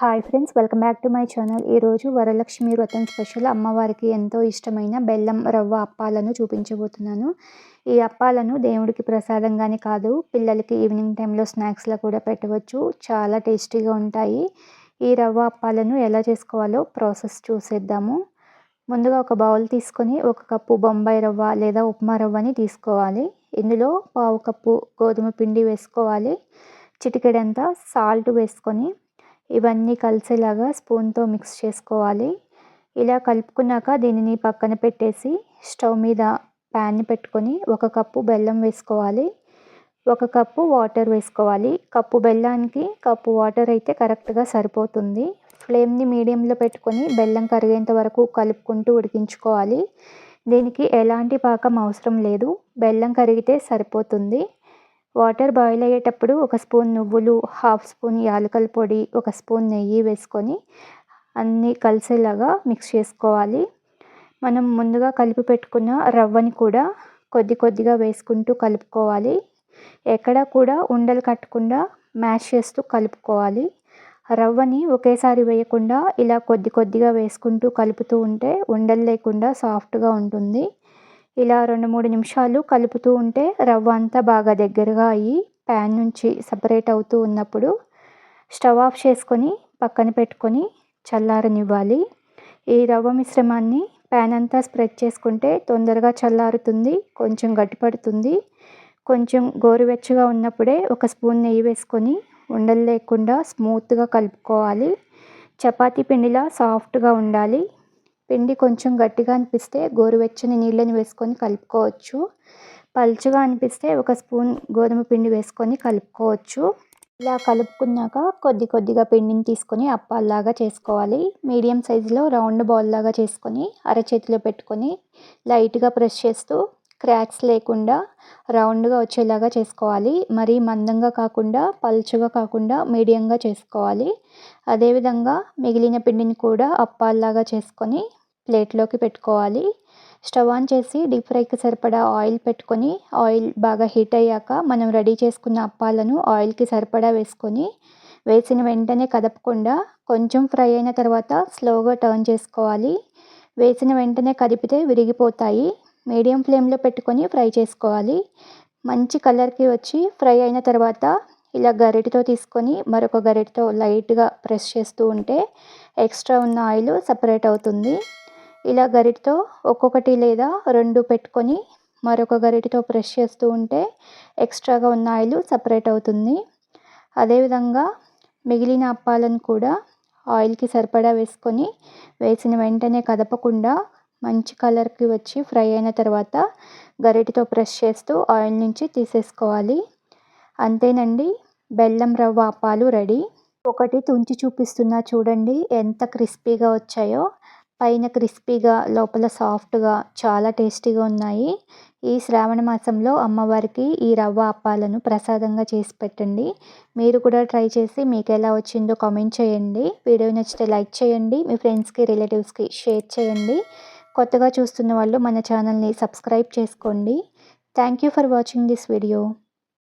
Hi friends welcome back to my channel ఈరోజు వరలక్ష్మి వ్రతం special అమ్మవారికి ఎంతో ఇష్టమైన బెల్లం రవ్వ అప్పాలను చూపించబోతున్నాను. ఈ అప్పాలను దేవుడికి ప్రసాదంగానే కాదు పిల్లలకి ఈవినింగ్ టైంలో స్నాక్స్లో కూడా పెట్టవచ్చు. చాలా టేస్టీగా ఉంటాయి. ఈ రవ్వ అప్పాలను ఎలా చేసుకోవాలో ప్రాసెస్ చూసేద్దాము. ముందుగా ఒక బౌల్ తీసుకొని ఒక కప్పు బొంబాయి రవ్వ లేదా ఉప్మా రవ్వని తీసుకోవాలి. ఇందులో పావు కప్పు గోధుమ పిండి వేసుకోవాలి. చిటికెడంతా సాల్ట్ వేసుకొని ఇవన్నీ కలిసేలాగా స్పూన్తో మిక్స్ చేసుకోవాలి. ఇలా కలుపుకున్నాక దీనిని పక్కన పెట్టేసి స్టవ్ మీద ప్యాన్ని పెట్టుకొని ఒక కప్పు బెల్లం వేసుకోవాలి. ఒక కప్పు వాటర్ వేసుకోవాలి. కప్పు బెల్లానికి కప్పు వాటర్ అయితే కరెక్ట్గా సరిపోతుంది. ఫ్లేమ్ని మీడియంలో పెట్టుకొని బెల్లం కరిగేంత వరకు కలుపుకుంటూ ఉడికించుకోవాలి. దీనికి ఎలాంటి పాకం అవసరం లేదు. బెల్లం కరిగితే సరిపోతుంది. వాటర్ బాయిల్ అయ్యేటప్పుడు ఒక స్పూన్ నువ్వులు హాఫ్ స్పూన్ యాలకల పొడి ఒక స్పూన్ నెయ్యి వేసుకొని అన్నీ కలిసేలాగా మిక్స్ చేసుకోవాలి. మనం ముందుగా కలిపి పెట్టుకున్న రవ్వని కూడా కొద్ది కొద్దిగా వేసుకుంటూ కలుపుకోవాలి. ఎక్కడ కూడా ఉండలు కట్టకుండా మ్యాష్ చేస్తూ కలుపుకోవాలి. రవ్వని ఒకేసారి వేయకుండా ఇలా కొద్ది కొద్దిగా వేసుకుంటూ కలుపుతూ ఉంటే ఉండలు లేకుండా సాఫ్ట్గా ఉంటుంది. ఇలా రెండు మూడు నిమిషాలు కలుపుతూ ఉంటే రవ్వ అంతా బాగా దగ్గరగా అయ్యి ప్యాన్ నుంచి సపరేట్ అవుతూ ఉన్నప్పుడు స్టవ్ ఆఫ్ చేసుకొని పక్కన పెట్టుకొని చల్లారనివ్వాలి. ఈ రవ్వ మిశ్రమాన్ని ప్యాన్ అంతా స్ప్రెడ్ చేసుకుంటే తొందరగా చల్లారుతుంది కొంచెం గట్టిపడుతుంది. కొంచెం గోరువెచ్చగా ఉన్నప్పుడే ఒక స్పూన్ నెయ్యి వేసుకొని ఉండలు లేకుండా స్మూత్గా కలుపుకోవాలి. చపాతీ పిండిలా సాఫ్ట్గా ఉండాలి. పిండి కొంచెం గట్టిగా అనిపిస్తే గోరువెచ్చని నీళ్ళని వేసుకొని కలుపుకోవచ్చు. పలుచగా అనిపిస్తే ఒక స్పూన్ గోధుమ పిండి వేసుకొని కలుపుకోవచ్చు. ఇలా కలుపుకున్నాక కొద్ది కొద్దిగా పిండిని తీసుకొని అప్పాల్లాగా చేసుకోవాలి. మీడియం సైజులో రౌండ్ బాల్ లాగా చేసుకొని అరచేతిలో పెట్టుకొని లైట్గా ప్రెస్ చేస్తూ క్రాక్స్ లేకుండా రౌండ్గా వచ్చేలాగా చేసుకోవాలి. మరీ మందంగా కాకుండా పలుచగా కాకుండా మీడియంగా చేసుకోవాలి. అదేవిధంగా మిగిలిన పిండిని కూడా అప్పాల్లాగా చేసుకొని ప్లేట్లోకి పెట్టుకోవాలి. స్టవ్ ఆన్ చేసి డీప్ ఫ్రైకి సరిపడా ఆయిల్ పెట్టుకొని ఆయిల్ బాగా హీట్ అయ్యాక మనం రెడీ చేసుకున్న అప్పాలను ఆయిల్కి సరిపడా వేసుకొని వేసిన వెంటనే కదపకుండా కొంచెం ఫ్రై అయిన తర్వాత స్లోగా టర్న్ చేసుకోవాలి. వేసిన వెంటనే కదిపితే విరిగిపోతాయి. మీడియం ఫ్లేమ్లో పెట్టుకొని ఫ్రై చేసుకోవాలి. మంచి కలర్కి వచ్చి ఫ్రై అయిన తర్వాత ఇలా గరిటతో తీసుకొని మరొక గరిటతో లైట్గా ప్రెస్ చేస్తూ ఉంటే ఎక్స్ట్రా ఉన్న ఆయిల్ సపరేట్ అవుతుంది. ఇలా గరిటతో ఒక్కొక్కటి లేదా రెండు పెట్టుకొని మరొక గరిటతో ప్రెష్ చేస్తూ ఉంటే ఎక్స్ట్రాగా ఉన్న ఆయిల్ సపరేట్ అవుతుంది. అదేవిధంగా మిగిలిన అప్పాలను కూడా ఆయిల్కి సరిపడా వేసుకొని వేసిన వెంటనే కదపకుండా మంచి కలర్కి వచ్చి ఫ్రై అయిన తర్వాత గరిటతో ప్రెస్ చేస్తూ ఆయిల్ నుంచి తీసేసుకోవాలి. అంతేనండి బెల్లం రవ్వ అప్పాలు రెడీ. ఒకటి తుంచి చూపిస్తున్నా చూడండి ఎంత క్రిస్పీగా వచ్చాయో. పైన క్రిస్పీగా లోపల సాఫ్ట్గా చాలా టేస్టీగా ఉన్నాయి. ఈ శ్రావణ మాసంలో అమ్మవారికి ఈ రవ్వ అప్పాలను ప్రసాదంగా చేసి పెట్టండి. మీరు కూడా ట్రై చేసి మీకు ఎలా వచ్చిందో కామెంట్ చేయండి. వీడియో నచ్చితే లైక్ చేయండి. మీ ఫ్రెండ్స్కి రిలేటివ్స్కి షేర్ చేయండి. కొత్తగా చూస్తున్న వాళ్ళు మన ఛానల్ని సబ్స్క్రైబ్ చేసుకోండి. Thank you for watching this video.